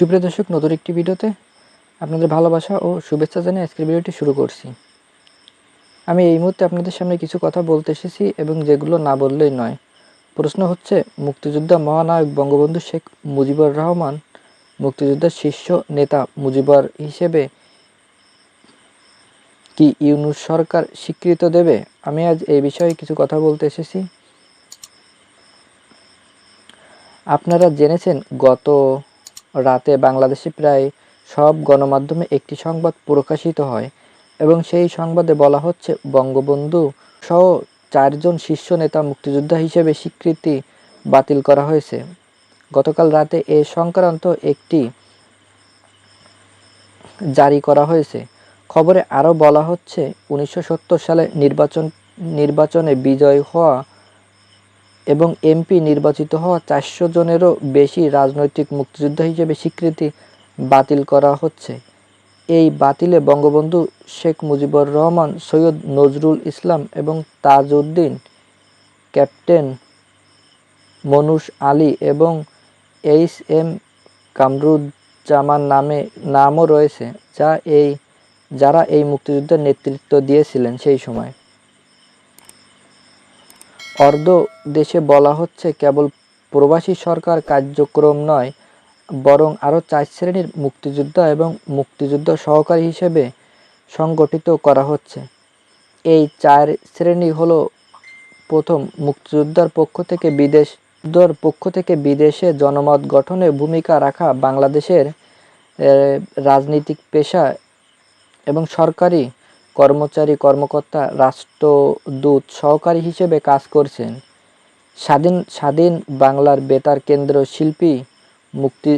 সুপ্রিয় দর্শক, নতুন একটি ভিডিওতে আপনাদের ভালোবাসা ও শুভেচ্ছা জানিয়ে আজকের ভিডিওটি শুরু করছি। আমি এই মুহূর্তে আপনাদের সামনে কিছু কথা বলতে এসেছি এবং যেগুলো না বললেই নয়। প্রশ্ন হচ্ছে, মুক্তিযোদ্ধা মহানায়ক বঙ্গবন্ধু শেখ মুজিবুর রহমান মুক্তিযোদ্ধার শীর্ষ নেতা মুজিবর হিসেবে কি ইউনুস সরকার স্বীকৃত দেবে? আমি আজ এই বিষয়ে কিছু কথা বলতে এসেছি। আপনারা জেনেছেন, গত রাতে বাংলাদেশে প্রায় সব গণমাধ্যমে একটি সংবাদ প্রকাশিত হয় এবং সেই সংবাদে বলা হচ্ছে, বঙ্গবন্ধু সহ চারজন শীর্ষ নেতা মুক্তিযোদ্ধা হিসেবে স্বীকৃতি বাতিল করা হয়েছে। গতকাল রাতে এ সংক্রান্ত একটি জারি করা হয়েছে। খবরে আরও বলা হচ্ছে, উনিশশো সত্তর সালে নির্বাচন, নির্বাচনে বিজয় হওয়া এবং এমপি নির্বাচিত হওয়া চারশো জনেরও বেশি রাজনৈতিক মুক্তিযোদ্ধা হিসেবে স্বীকৃতি বাতিল করা হচ্ছে। এই বাতিলে বঙ্গবন্ধু শেখ মুজিবুর রহমান, সৈয়দ নজরুল ইসলাম এবং তাজউদ্দিন, ক্যাপ্টেন মনুষ আলী এবং এইচ এম কামরুজ্জামান নামে নামও রয়েছে, যা এই যারা এই মুক্তিযুদ্ধের নেতৃত্ব দিয়েছিলেন সেই সময়। অর্ধ দেশে বলা হচ্ছে কেবল প্রবাসী সরকার কার্যক্রম নয়, বরং আরও চার শ্রেণির মুক্তিযোদ্ধা এবং মুক্তিযুদ্ধ সহকারী হিসেবে সংগঠিত করা হচ্ছে। এই চার শ্রেণি হলো প্রথম মুক্তিযোদ্ধার পক্ষ থেকে বিদেশ যুদ্ধর পক্ষ থেকে বিদেশে জনমত গঠনে ভূমিকা রাখা বাংলাদেশের রাজনৈতিক পেশা এবং সরকারি কর্মচারী, কর্মকর্তা, রাষ্ট্রদূত সহকারী হিসেবে কাজ করছেন। স্বাধীন স্বাধীন বাংলার বেতার কেন্দ্র শিল্পী, মুক্তি,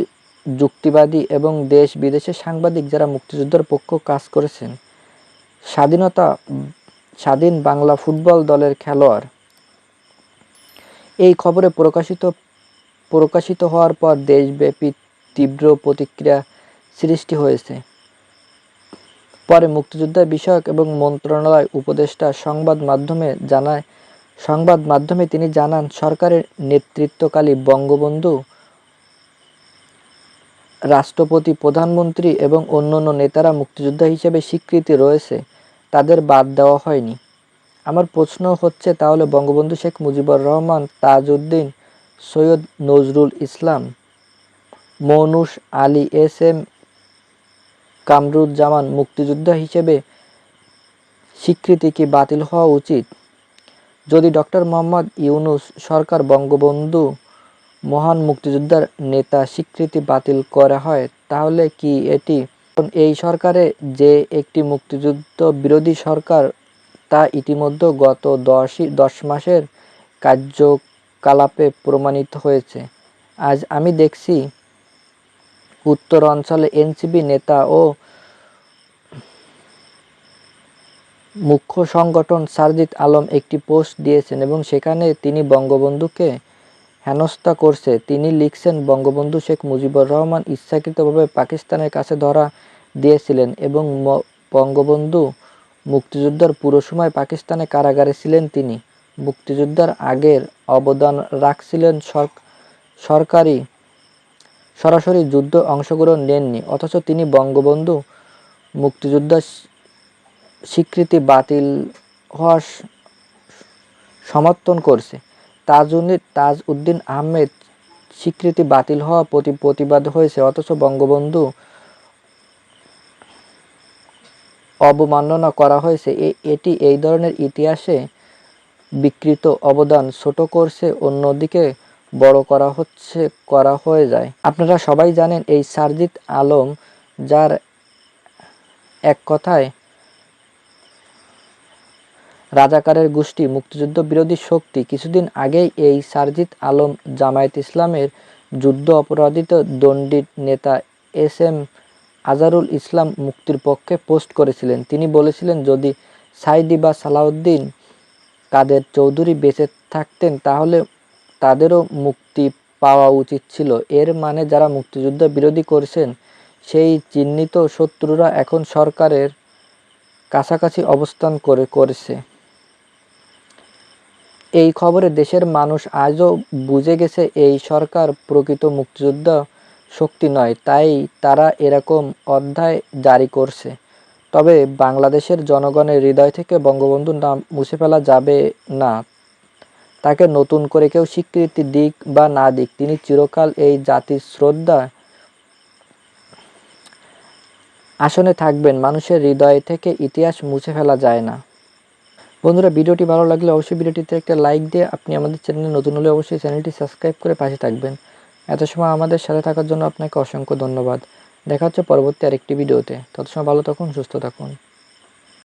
যুক্তিবাদী এবং দেশ বিদেশের সাংবাদিক যারা মুক্তিযুদ্ধের পক্ষ কাজ করেছেন। স্বাধীনতা, স্বাধীন বাংলা ফুটবল দলের খেলোয়াড়। এই খবরে প্রকাশিত প্রকাশিত হওয়ার পর দেশব্যাপী তীব্র প্রতিক্রিয়া সৃষ্টি হয়েছে। পরে মুক্তিযোদ্ধা বিষয়ক এবং মন্ত্রণালয় উপদেষ্টা সংবাদ মাধ্যমে জানায়, সংবাদ মাধ্যমে তিনি জানান, সরকারের নেতৃত্বকালী বঙ্গবন্ধু, রাষ্ট্রপতি, প্রধানমন্ত্রী এবং অন্যান্য নেতারা মুক্তিযোদ্ধা হিসেবে স্বীকৃতি রয়েছে, তাদের বাদ দেওয়া হয়নি। আমার প্রশ্ন হচ্ছে তাহলে বঙ্গবন্ধু শেখ মুজিবুর রহমান, তাজউদ্দিন, সৈয়দ নজরুল ইসলাম মনুষ আলী এস এম কামরুজ্জামান মুক্তিযোদ্ধা হিসেবে স্বীকৃতি কি বাতিল হওয়া উচিত? যদি ডক্টর মোহাম্মদ ইউনুস সরকার বঙ্গবন্ধু মহান মুক্তিযোদ্ধার নেতা স্বীকৃতি বাতিল করা হয়, তাহলে কি এটি? এই সরকারে যে একটি মুক্তিযুদ্ধ বিরোধী সরকার, তা ইতিমধ্যে গত দশই, দশ মাসের কার্যকলাপে প্রমাণিত হয়েছে। আজ আমি দেখছি উত্তর অঞ্চলে এনসিপি নেতা ও মুখ্য সংগঠন সারজিৎ আলম একটি পোস্ট দিয়েছেন এবং সেখানে তিনি বঙ্গবন্ধুকে হেনস্থা করছে। তিনি লিখছেন, বঙ্গবন্ধু শেখ মুজিবুর রহমান ইচ্ছাকৃতভাবে পাকিস্তানের কাছে ধরা দিয়েছিলেন এবং বঙ্গবন্ধু মুক্তিযোদ্ধার পুরো সময় পাকিস্তানে কারাগারে ছিলেন তিনি। মুক্তিযোদ্ধার আগের অবদান রাখছিলেন সরকারি সরাসরি যুদ্ধ অংশগ্রহণ নেননি, অথচ তিনি বঙ্গবন্ধু মুক্তিযোদ্ধার স্বীকৃতি বাতিল হওয়ার সমর্থন করছে। তাজউদ্দিন তাজ উদ্দিন আহমেদ স্বীকৃতি বাতিল হওয়া প্রতি, প্রতিবাদ হয়েছে, অথচ বঙ্গবন্ধু অবমাননা করা হয়েছে। এটি এই ধরনের ইতিহাসে বিকৃত অবদান ছোট করছে, অন্যদিকে বড় করা হচ্ছে, করা হয়ে যায়। আপনারা সবাই জানেন এই সারজিৎ আলম, যার এক কথায় রাজাকারের গোষ্ঠী, মুক্তিযুদ্ধ বিরোধী শক্তি। কিছুদিন আগেই এই সারজিৎ আলম জামায়াত ইসলামের যুদ্ধ অপরাধিত দণ্ডিত নেতা এস এম আজারুল ইসলাম মুক্তির পক্ষে পোস্ট করেছিলেন। তিনি বলেছিলেন, যদি সাইদি বা সালাউদ্দিন কাদের চৌধুরী বেঁচে থাকতেন, তাহলে তাদেরও মুক্তি পাওয়া উচিত ছিল। এর মানে যারা মুক্তিযুদ্ধ বিরোধী করছেন, সেই চিহ্নিত শত্রুরা এখন সরকারের কাছাকাছি অবস্থান করে করেছে। এই খবরে দেশের মানুষ আজও বুঝে গেছে, এই সরকার প্রকৃত মুক্তিযোদ্ধা শক্তি নয়, তাই তারা এরকম অধ্যায় জারি করছে। তবে বাংলাদেশের জনগণের হৃদয় থেকে বঙ্গবন্ধুর নাম মুছে ফেলা যাবে না। তাকে নতুন করে কেউ স্বীকৃতি দিক বা না দিক, তিনি চিরকাল এই জাতির শ্রদ্ধা আসনে থাকবেন। মানুষের হৃদয় থেকে ইতিহাস মুছে ফেলা যায় না। বন্ধুরা, ভিডিওটি ভালো লাগলে অবশ্যই ভিডিওটিতে একটা লাইক দিয়ে আপনি আমাদের চ্যানেলে নতুন হলে অবশ্যই চ্যানেলটি সাবস্ক্রাইব করে পাশে থাকবেন। এত সময় আমাদের সাথে থাকার জন্য আপনাকে অসংখ্য ধন্যবাদ। দেখা হচ্ছে পরবর্তী আরেকটি ভিডিওতে। তত সময় ভালো থাকুন, সুস্থ থাকুন।